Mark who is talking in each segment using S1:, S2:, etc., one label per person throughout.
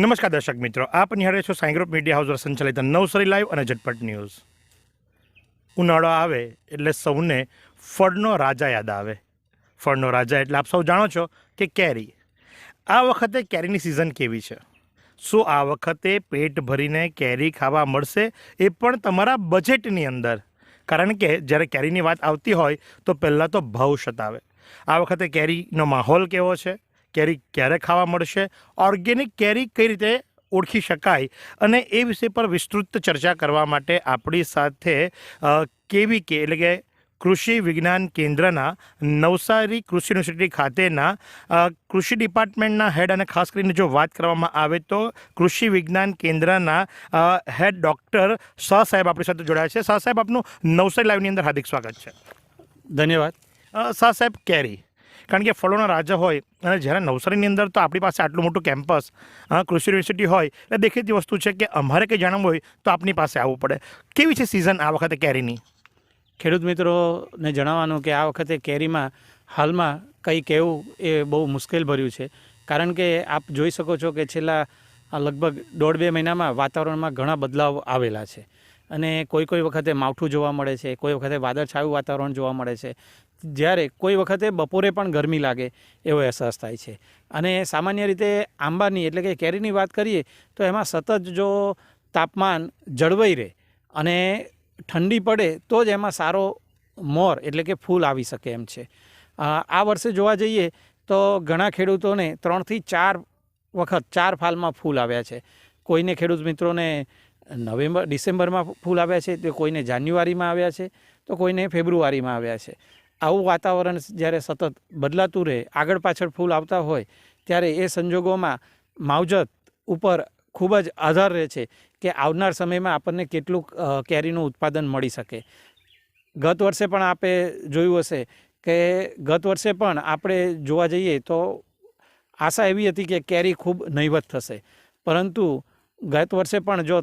S1: નમસ્કાર દર્શક મિત્રો, આપ નિહાળે છો સાઈ ગ્રુપ મીડિયા હાઉસ દ્વારા સંચાલિત નવસરી લાઈવ અને ઝટપટ ન્યૂઝ. ઉનાળો આવે એટલે સૌને ફળનો રાજા યાદ આવે. ફળનો રાજા એટલે આપ સૌ જાણો છો કે કેરી. આ વખતે કેરીની સિઝન કેવી છે? શું આ વખતે પેટ ભરીને કેરી ખાવા મળશે એ પણ તમારા બજેટની અંદર? કારણ કે જ્યારે કેરીની વાત આવતી હોય તો પહેલાં તો ભાવ સતાવે. આ વખતે કેરીનો માહોલ કેવો છે? કેરી ક્યારે ખાવા મળશે? ઓર્ગેનિક કેરી કઈ રીતે ઓળખી શકાય? અને એ વિષય પર વિસ્તૃત ચર્ચા કરવા માટે આપણી સાથે કેવી કે એટલે કે કૃષિ વિજ્ઞાન કેન્દ્રના નવસારી કૃષિ યુનિવર્સિટી ખાતેના કૃષિ ડિપાર્ટમેન્ટના હેડ અને ખાસ કરીને જો વાત કરવામાં આવે તો કૃષિ વિજ્ઞાન કેન્દ્રના હેડ ડૉક્ટર શાહ સાહેબ આપણી સાથે જોડાયા છે. શાહ સાહેબ આપનું નવસારી લાઈવની અંદર હાર્દિક સ્વાગત છે.
S2: ધન્યવાદ.
S1: શાહ સાહેબ કેરી. કારણ કે ફળોના રાજા હોય અને જ્યારે નવસારીની અંદર તો આપણી પાસે આટલું મોટું કેમ્પસ કૃષિ યુનિવર્સિટી હોય, એટલે દેખીતી વસ્તુ છે કે અમારે કંઈ જાણવું હોય તો આપની પાસે આવવું પડે. કેવી છે સિઝન આ વખતે કેરીની?
S2: ખેડૂત મિત્રોને જણાવવાનું કે આ વખતે કેરીમાં હાલમાં કંઈ કહેવું એ બહુ મુશ્કેલ ભર્યું છે. કારણ કે આપ જોઈ શકો છો કે છેલ્લા લગભગ દોઢ બે મહિનામાં વાતાવરણમાં ઘણા બદલાવ આવેલા છે. અને કોઈ કોઈ વખતે માવઠું જોવા મળે છે, કોઈ વખતે વાદળછાયું વાતાવરણ જોવા મળે છે. જ્યારે કોઈ વખતે બપોરે પણ ગરમી લાગે એવો અહેસાસ થાય છે. અને સામાન્ય રીતે આંબાની એટલે કે કેરીની વાત કરીએ તો એમાં સતત જો તાપમાન જળવાઈ રહે અને ઠંડી પડે તો જ એમાં સારો મોર એટલે કે ફૂલ આવી શકે એમ છે. આ વર્ષે જોવા જઈએ તો ઘણા ખેડૂતોને ત્રણથી ચાર વખત ચાર ફાલમાં ફૂલ આવ્યા છે. કોઈને ખેડૂત મિત્રોને નવેમ્બર, ડિસેમ્બરમાં ફૂલ આવ્યા છે, તો કોઈને જાન્યુઆરીમાં આવ્યા છે, તો કોઈને ફેબ્રુઆરીમાં આવ્યા છે. આવું વાતાવરણ જ્યારે સતત બદલાતું રહે, આગળ પાછળ ફૂલ આવતા હોય, ત્યારે એ સંજોગોમાં માવજત ઉપર ખૂબ જ આધાર રહે છે કે આવનાર સમયમાં આપણને કેટલું કેરીનું ઉત્પાદન મળી શકે. ગત વર્ષે પણ આપે જોયું હશે કે ગત વર્ષે પણ આપણે જોવા જઈએ તો આશા એવી હતી કે કેરી ખૂબ નહીવત થશે. પરંતુ ગત વર્ષે પણ જો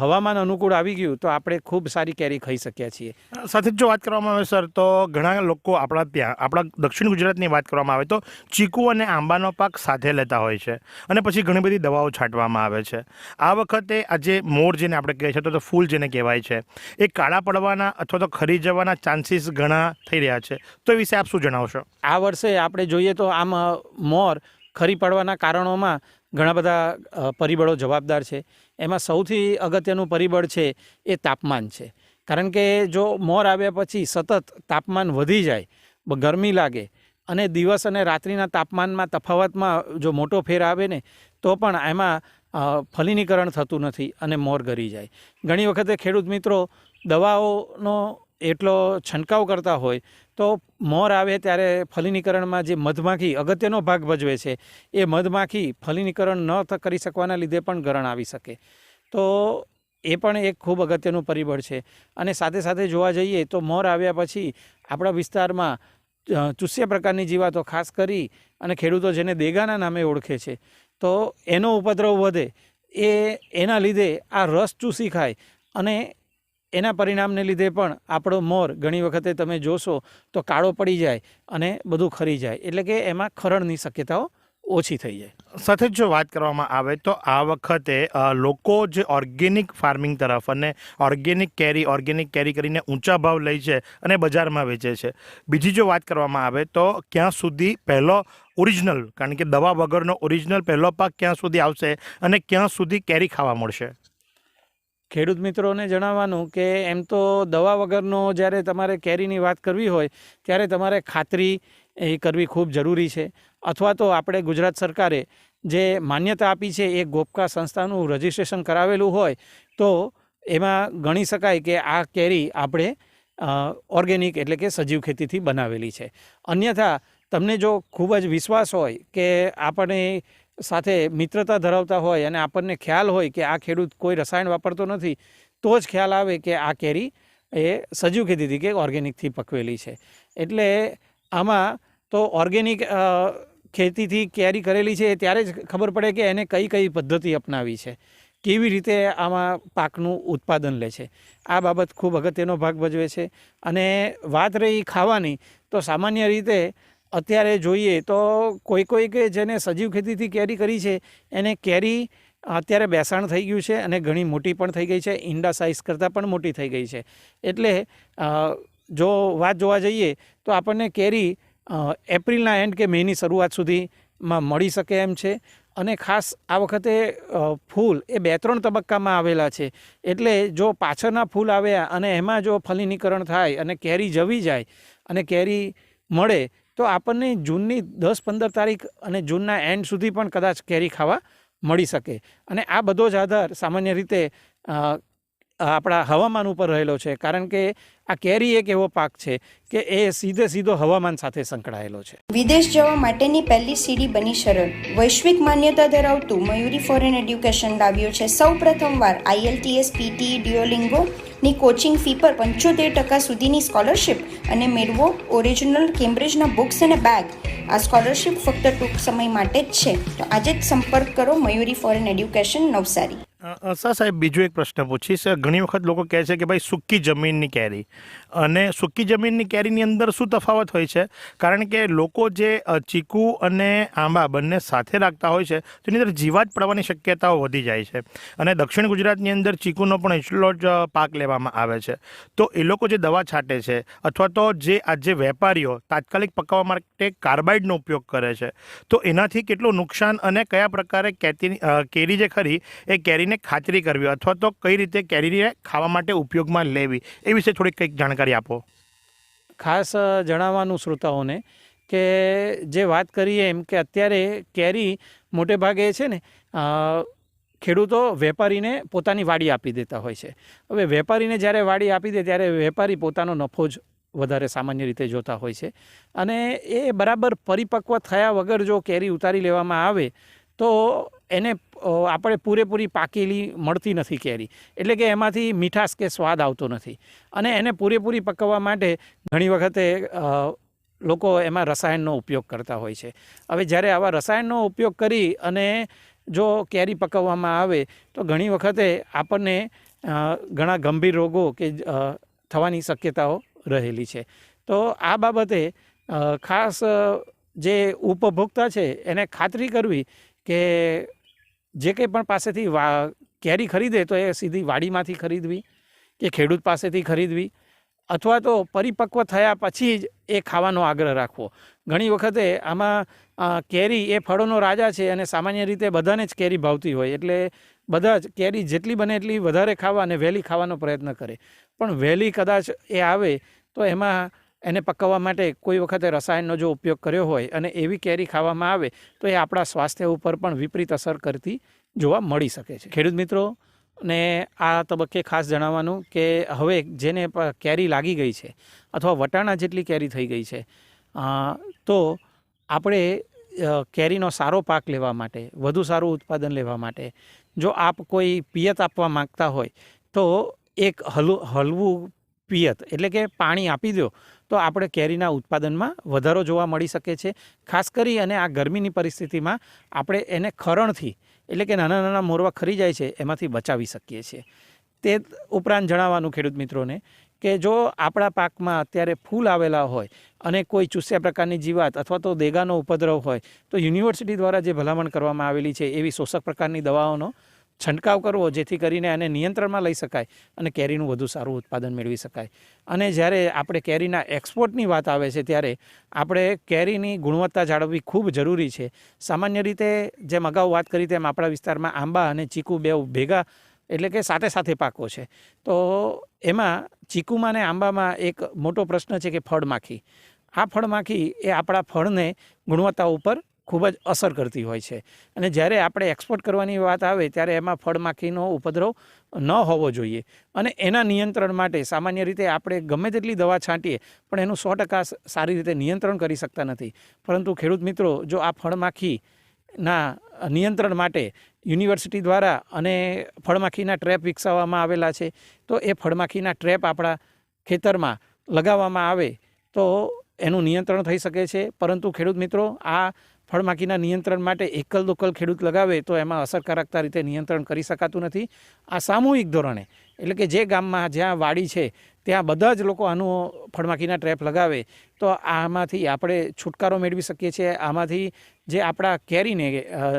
S2: હવામાન અનુકૂળ આવી ગયું તો આપણે ખૂબ સારી કેરી ખાઈ શક્યા છીએ.
S1: સાથે જ વાત કરવામાં આવે સર તો ઘણા લોકો આપણા ત્યાં આપણા દક્ષિણ ગુજરાતની વાત કરવામાં આવે તો ચીકુ અને આંબાનો પાક સાથે લેતા હોય છે અને પછી ઘણી બધી દવાઓ છાંટવામાં આવે છે. આ વખતે આ જે મોર જેને આપણે કહીએ છીએ તો તો ફૂલ જેને કહેવાય છે એ કાળા પડવાના અથવા તો ખરી જવાના ચાન્સીસ ઘણા થઈ રહ્યા છે. તો એ વિશે આપ શું જણાવશો?
S2: આ વર્ષે આપણે જોઈએ તો આમ મોર ખરી પડવાના કારણોમાં ઘણા બધા પરિબળો જવાબદાર છે. એમાં સૌથી અગત્યનું પરિબળ છે એ તાપમાન છે. કારણ કે જો મોર આવ્યા પછી સતત તાપમાન વધી જાય ગરમી લાગે અને દિવસ અને રાત્રિના તાપમાનમાં તફાવતમાં જો મોટો ફેર આવે ને, તો પણ એમાં ફલિનીકરણ થતું નથી અને મોર ગરી જાય. ઘણી વખતે ખેડૂત મિત્રો દવાઓનો એટલો છંટકાવ કરતા હોય તો મોર આવે ત્યારે ફલિનીકરણમાં જે મધમાખી અગત્યનો ભાગ ભજવે છે એ મધમાખી ફલિનીકરણ ન કરી શકવાના લીધે પણ ગરણ આવી શકે. તો એ પણ એક ખૂબ અગત્યનું પરિબળ છે. અને સાથે સાથે જોવા જઈએ તો મોર આવ્યા પછી આપણા વિસ્તારમાં અ, પ્રકારની જીવાતો ખાસ કરી અને ખેડૂતો જેને દેગાના નામે ઓળખે છે. તો એનો ઉપદ્રવ વધે એ એના લીધે આ રસ ચૂસી ખાય અને એના પરિણામને લીધે પણ આપણો મોર ઘણી વખતે તમે જોશો તો કાળો પડી જાય અને બધું ખરી જાય. એટલે કે એમાં ખરણની શક્યતાઓ ઓછી થઈ જાય.
S1: સાથે જ વાત કરવામાં આવે તો આ વખતે લોકો જે ઓર્ગેનિક ફાર્મિંગ તરફ અને ઓર્ગેનિક કેરી ઓર્ગેનિક કેરી કરીને ઊંચા ભાવ લે છે અને બજારમાં વેચે છે. બીજી જો વાત કરવામાં આવે તો ક્યાં સુધી પહેલો ઓરિજિનલ, કારણ કે દવા વગરનો ઓરિજિનલ પહેલો પાક ક્યાં સુધી આવશે અને ક્યાં સુધી કેરી ખાવા મળશે?
S2: ખેડૂત મિત્રોને જણાવવાનું કે એમ તો દવા વગરનો જ્યારે તમારે કેરીની વાત કરવી હોય, ત્યારે તમારે ખાતરી એ કરવી ખૂબ જરૂરી છે. અથવા તો આપણે ગુજરાત સરકારે જે માન્યતા આપી છે એ ગોપકા સંસ્થાનું રજિસ્ટ્રેશન કરાવેલું હોય, તો એમાં ગણી શકાય કે આ કેરી આપણે ઓર્ગેનિક એટલે કે સજીવ ખેતીથી બનાવેલી છે. અન્યથા, તમને જો ખૂબ જ વિશ્વાસ હોય કે આપણે સાથે મિત્રતા ધરાવતા હોય અને આપણને ખ્યાલ હોય કે આ ખેડૂત કોઈ રસાયણ વાપરતો નથી, તો જ ખ્યાલ આવે કે આ કેરી એ સજીવ ખેતીથી કે ઓર્ગેનિકથી પકવેલી છે. એટલે આમાં તો ઓર્ગેનિક ખેતીથી કેરી કરેલી છે ત્યારે જ ખબર પડે કે એને કઈ કઈ પદ્ધતિ અપનાવી છે. કેવી રીતે આમાં પાકનું ઉત્પાદન લે છે. આ બાબત ખૂબ અગત્યનો ભાગ ભજવે છે. અને વાત રહી ખાવાની, તો સામાન્ય રીતે અત્યારે જોઈએ તો કોઈ કોઈ કે જેને સજીવ ખેતીથી કેરી કરી છે, એને કેરી અત્યારે બેસાણ થઈ ગયું છે અને ઘણી મોટી પણ થઈ ગઈ છે, ઈંડા સાઇઝ કરતાં પણ મોટી થઈ ગઈ છે. એટલે જો વાત જોવા જઈએ તો આપણને કેરી એપ્રિલના એન્ડ કે મેની શરૂઆત સુધીમાં મળી શકે એમ છે અને ખાસ આ વખતે ફૂલ એ બે ત્રણ તબક્કામાં આવેલા છે. એટલે જો પાછળના ફૂલ આવ્યા અને એમાં જો ફલીનીકરણ થાય અને કેરી જવી જાય અને કેરી મળે તો આપણને જૂનની દસ પંદર તારીખ અને જૂનના એન્ડ સુધી પણ કદાચ કેરી ખાવા મળી શકે. અને આ બધો જ આધાર સામાન્ય રીતે આપણા હવામાન ઉપર રહેલો છે. કારણ કે આ કેરી એક એવો પાક છે કે એ સીધે સીધો હવામાન સાથે સંકળાયેલો છે.
S3: વિદેશ જવા માટેની પહેલી સીડી બની સરળ વૈશ્વિક માન્યતા ધરાવતું મયુરી ફોરેન એડ્યુકેશન લાવ્યું છે. સૌ પ્રથમવાર આઈએલટીએસ પીટી ડિયોલિંગો ની કોચિંગ ફી પર પંચોતેર ટકા સુધીની સ્કોલરશિપ અને મેળવો ઓરિજિનલ કેમ્બ્રિજના બુક્સ અને બેગ આ સ્કોલરશિપ ફક્ત ટૂંક સમય માટે જ છે. તો આજે જ સંપર્ક કરો Mayuri foreign education Navsari.
S1: Sir સાહેબ, બીજો એક પ્રશ્ન પૂછીશ. ઘણી વખત લોકો કહે છે કે ભાઈ સૂકી જમીનની કેરી. અને સૂકી જમીનની કેરીની અંદર શું તફાવત હોય છે? કારણ કે લોકો જે ચીકુ અને આંબા બંને સાથે રાખતા હોય છે, તેની અંદર જીવાત પડવાની શક્યતાઓ વધી જાય છે. અને દક્ષિણ ગુજરાતની અંદર ચીકુનો પણ એટલો જ પાક લેવામાં આવે છે. તો એ લોકો જે દવા છાંટે છે, અથવા તો જે આ જે વેપારીઓ તાત્કાલિક પકાવવા માટે કાર્બાઇડનો ઉપયોગ કરે છે, તો એનાથી કેટલું નુકસાન અને કયા પ્રકારે કેરી જે ખરી, એ કેરીને ખાતરી કરવી, અથવા તો કઈ રીતે કેરીને ખાવા માટે ઉપયોગમાં લેવી, એ વિશે થોડીક કંઈક જાણકારી આપો.
S2: ખાસ જણાવવાનું શ્રોતાઓને કે જે વાત કરીએ એમ કે અત્યારે કેરી મોટે ભાગે છે ને ખેડૂતો વેપારીને પોતાની વાડી આપી દેતા હોય છે. હવે વેપારીને જ્યારે વાડી આપી દે, ત્યારે વેપારી પોતાનો નફો જ વધારે સામાન્ય રીતે જોતા હોય છે. અને એ બરાબર પરિપક્વ થયા વગર જો કેરી ઉતારી લેવામાં આવે, તો એને આપણે પૂરેપૂરી પાકેલી મળતી નથી કેરી. એટલે કે એમાંથી મીઠાશ કે સ્વાદ આવતો નથી. અને એને પૂરેપૂરી પકવવા માટે ઘણી વખતે લોકો એમાં રસાયણનો ઉપયોગ કરતા હોય છે. હવે જ્યારે આવા રસાયણનો ઉપયોગ કરી અને જો કેરી પકવવામાં આવે, તો ઘણી વખતે આપણને ઘણા ગંભીર રોગો કે થવાની શક્યતાઓ રહેલી છે. તો આ બાબતે ખાસ જે ઉપભોક્તા છે, એને ખાતરી કરવી કે જે કંઈ પણ પાસેથી વા, કેરી ખરીદે તો એ સીધી વાડીમાંથી ખરીદવી કે ખેડૂત પાસેથી ખરીદવી અથવા તો પરિપક્વ થયા પછી જ એ ખાવાનો આગ્રહ રાખવો. ઘણી વખતે આમાં કેરી એ ફળોનો રાજા છે અને સામાન્ય રીતે બધાને જ કેરી ભાવતી હોય એટલે બધા જ કેરી જેટલી બને એટલી વધારે ખાવા અને વહેલી ખાવાનો પ્રયત્ન કરે. પણ વહેલી કદાચ એ આવે તો એમાં એને પકવવા માટે કોઈ વખતે રસાયણનો જો ઉપયોગ કર્યો હોય અને એવી કેરી ખાવામાં આવે, તો એ આપણા સ્વાસ્થ્ય ઉપર પણ વિપરીત અસર કરતી જોવા મળી શકે છે. ખેડૂત મિત્રો, ને આ તબક્કે ખાસ જણાવવાનું કે હવે જેને કેરી લાગી ગઈ છે અથવા વટાણા જેટલી કેરી થઈ ગઈ છે તો આપણે કેરીનો સારો પાક લેવા માટે, વધુ સારું ઉત્પાદન લેવા માટે, જો આપ કોઈ પિયત આપવા માંગતા હોય, તો એક હલુ, હલવું પિયત, એટલે કે પાણી આપી દો તો આપણે કેરીના ઉત્પાદનમાં વધારો જોવા મળી શકે છે. ખાસ કરી અને આ ગરમીની પરિસ્થિતિમાં આપણે એને ખરણથી, એટલે કે નાના નાના મોરવા ખરી જાય છે, એમાંથી બચાવી શકીએ છીએ. તે ઉપરાંત જણાવવાનું ખેડૂત મિત્રોને કે જો આપણા પાકમાં અત્યારે ફૂલ આવેલા હોય અને કોઈ ચૂસ્યા પ્રકારની જીવાત અથવા તો દેગાનો ઉપદ્રવ હોય, તો યુનિવર્સિટી દ્વારા જે ભલામણ કરવામાં આવેલી છે એવી શોષક પ્રકારની દવાઓનો છંટકાવ કરવો જેથી કરીને આને નિયંત્રણમાં લઈ શકાય અને કેરીનું વધુ સારું ઉત્પાદન મેળવી શકાય. અને જ્યારે આપણે કેરીના એક્સપોર્ટની વાત આવે છે ત્યારે આપણે કેરીની ગુણવત્તા જાળવવી ખૂબ જરૂરી છે. સામાન્ય રીતે જેમ અગાઉ વાત કરી તેમ આપણા વિસ્તારમાં આંબા અને ચીકુ બે ભેગા એટલે કે સાથે સાથે પાકો છે. તો એમાં ચીકુમાં ને આંબામાં એક મોટો પ્રશ્ન છે કે ફળમાખી આ ફળમાખી એ આપણા ફળને ગુણવત્તા ઉપર ખૂબ જ અસર કરતી હોય છે. અને જ્યારે આપણે એક્સપોર્ટ કરવાની વાત આવે, ત્યારે એમાં ફળમાખીનો ઉપદ્રવ ન હોવો જોઈએ. અને એના નિયંત્રણ માટે સામાન્ય રીતે આપણે ગમે તેટલી દવા છાંટીએ, પણ એનું સો ટકા સારી રીતે નિયંત્રણ કરી શકતા નથી. પરંતુ ખેડૂત મિત્રો, જો આ ફળમાખીના નિયંત્રણ માટે યુનિવર્સિટી દ્વારા અને ફળમાખીના ટ્રેપ વિકસાવવામાં આવેલા છે, તો એ ફળમાખીના ટ્રેપ આપણા ખેતરમાં લગાવવામાં આવે, તો એનું નિયંત્રણ થઈ શકે છે. પરંતુ ખેડૂત મિત્રો, આ ફળમાખીના નિયંત્રણ માટે એકલ દોકલ ખેડૂત લગાવે તો એમાં અસરકારકતા રીતે નિયંત્રણ કરી શકાતું નથી. આ સામૂહિક ધોરણે, એટલે કે જે ગામમાં જ્યાં વાડી છે, ત્યાં બધા જ લોકો આનું ફળમાખીના ટ્રેપ લગાવે, તો આમાંથી આપણે છુટકારો મેળવી શકીએ છીએ. આમાંથી જે આપણા કેરીને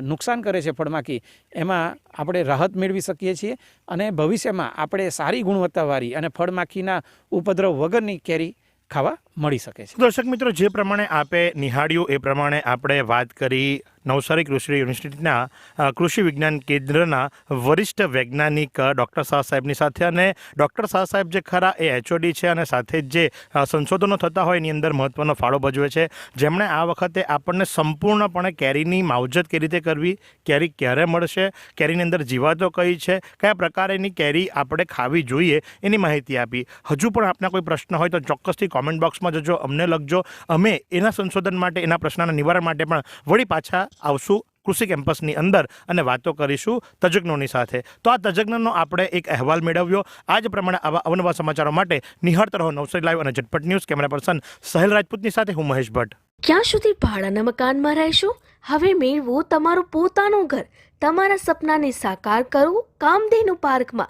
S2: નુકસાન કરે છે ફળમાખી, એમાં આપણે રાહત મેળવી શકીએ છીએ અને ભવિષ્યમાં આપણે સારી ગુણવત્તાવાળી અને ફળમાખીના ઉપદ્રવ વગરની કેરી ખાવા મળી શકે છે.
S1: દર્શક મિત્રો, જે પ્રમાણે આપે નિહાળ્યું, એ પ્રમાણે આપણે વાત કરી નવસારી કૃષિ યુનિવર્સિટીના કૃષિ વિજ્ઞાન કેન્દ્રના વરિષ્ઠ વૈજ્ઞાનિક ડૉક્ટર શાહ સાહેબની સાથે અને ડૉક્ટર શાહ સાહેબ જે ખરા એ એચઓડી છે અને સાથે જ જે સંશોધનો થતા હોય એની અંદર મહત્ત્વનો ફાળો ભજવે છે. જેમણે આ વખતે આપણને સંપૂર્ણપણે કેરીની માવજત કઈ રીતે કરવી, કેરી ક્યારે મળશે, કેરીની અંદર જીવાતો કઈ છે, કયા પ્રકારેની કેરી આપણે ખાવી જોઈએ એની માહિતી આપી. હજુ પણ આપના કોઈ પ્રશ્ન હોય તો ચોક્કસથી કોમેન્ટ બોક્સમાં જજો, અમને લખજો. અમે એના સંશોધન માટે, એના પ્રશ્નના નિવારણ માટે પણ વળી પાછા આવશું કૃષિ કેમ્પસની અંદર અને વાતો કરીશું તજજ્ઞોની સાથે. તો આ તજજ્ઞનો આપણે એક અહેવાલ મેળવ્યો. આ જ પ્રમાણે આવા અવનવા સમાચારો માટે નિહાળતા રહો નવસારી લાઈવ અને ઝટપટ ન્યૂઝ. કેમેરા પર્સન સહેલ રાજપૂતની સાથે હું મહેશ ભટ્ટ.
S4: ક્યાં સુધી ભાડાના મકાનમાં રહેશો? હવે મેળવો તમારું પોતાનું ઘર. તમારા સપનાને સાકાર કરો કામધેનુ પાર્કમાં.